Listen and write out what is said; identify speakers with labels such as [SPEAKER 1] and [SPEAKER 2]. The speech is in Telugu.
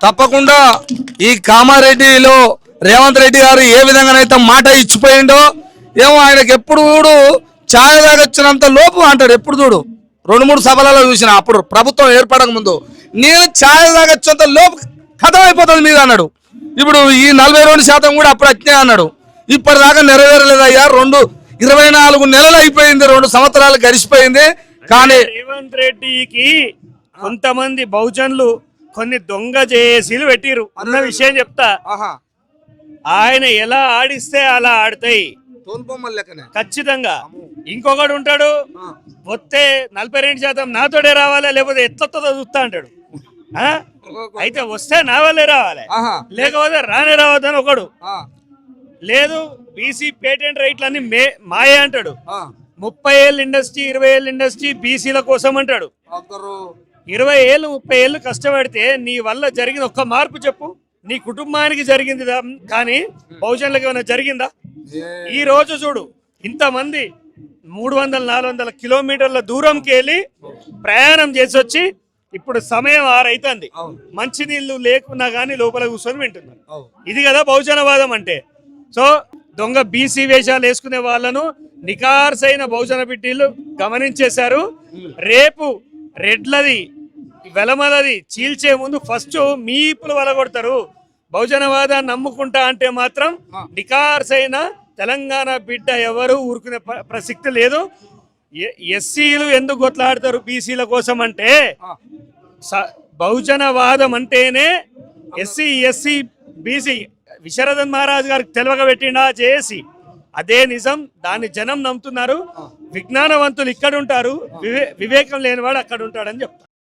[SPEAKER 1] తప్పకుండా ఈ కామారెడ్డిలో రేవంత్ రెడ్డి గారు ఏ విధంగానైతే మాట ఇచ్చిపోయిండో ఏమో ఆయనకి ఎప్పుడు చూడు ఛాయ్ తాగొచ్చినంత లోపు అంటాడు ఎప్పుడు చూడు? రెండు మూడు సభలలో చూసిన అప్పుడు ప్రభుత్వం ఏర్పడక ముందు. నేను ఛాయ్ తాగొచ్చినంత లోపు కథం అయిపోతుంది మీద అన్నాడు. ఇప్పుడు ఈ నలభై రెండు శాతం కూడా అప్పుడు అట్నే అన్నాడు. ఇప్పటిదాకా నెరవేరలేదయ్యా రెండు ఇరవై నాలుగు నెలలు అయిపోయింది రెండు సంవత్సరాలు గడిచిపోయింది. కానీ
[SPEAKER 2] రేవంత్ రెడ్డికి కొంతమంది బహుజనులు కొన్ని దొంగ జేఏసీలు పెట్టిరు అన్న విషయం చెప్తా. ఆయన ఎలా ఆడిస్తే అలా ఆడతాయి. ఖచ్చితంగా. ఇంకొకడు ఉంటాడు. వస్తే నలభై రెండు శాతం నాతోడే రావాలి? లేకపోతే ఎట్లతో చూస్తా అంటాడు? అయితే వస్తే నా వల్లే రావాలి. లేకపోతే రానే రావద్దని ఒకడు. లేదు బీసీ పేటెంట్ రైట్లన్నీ మే మాయే అంటాడు. ముప్పై ఏళ్ళ ఇండస్ట్రీ ఇరవై ఏళ్ళ ఇండస్ట్రీ బీసీల కోసం అంటాడు. ఇరవై ఏళ్ళు ముప్పై ఏళ్ళు కష్టపడితే నీ వల్ల జరిగిన ఒక్క మార్పు చెప్పు. నీ కుటుంబానికి జరిగింది కానీ బహుజనులకు ఏమైనా జరిగిందా? ఈ రోజు చూడు ఇంతమంది మూడు వందల నాలుగు వందల కిలోమీటర్ల దూరంకి వెళ్ళి ప్రయాణం చేసి వచ్చి ఇప్పుడు సమయం ఆరైతుంది. మంచినీళ్ళు లేకున్నా కానీ లోపల కూర్చొని వింటున్నారు. ఇది కదా బహుజనవాదం అంటే. సో దొంగ బీసీ వేషాలు వేసుకునే వాళ్ళను నికార్సైన బహుజన బిడ్డీలు గమనించేశారు. రేపు రెడ్లది వెలమలది చీల్చే ముందు ఫస్ట్ మీపులు వలగొడతారు. బహుజనవాదాన్ని నమ్ముకుంటా అంటే మాత్రం నికార్సైన తెలంగాణ బిడ్డ ఎవరు ఊరుకునే ప్రసక్తి లేదు. ఎస్సీలు ఎందుకు కొట్లాడతారు బీసీల కోసం అంటే బహుజనవాదం అంటేనే SC SC BC Visharadan Maharaj గారికి తెలవక పెట్టిండా జేఏసీ. అదే నిజం దాన్ని జనం నమ్ముతున్నారు. విజ్ఞానవంతులు ఇక్కడ ఉంటారు వివే వివేకం లేనివాడు అక్కడ ఉంటాడని చెప్తారు.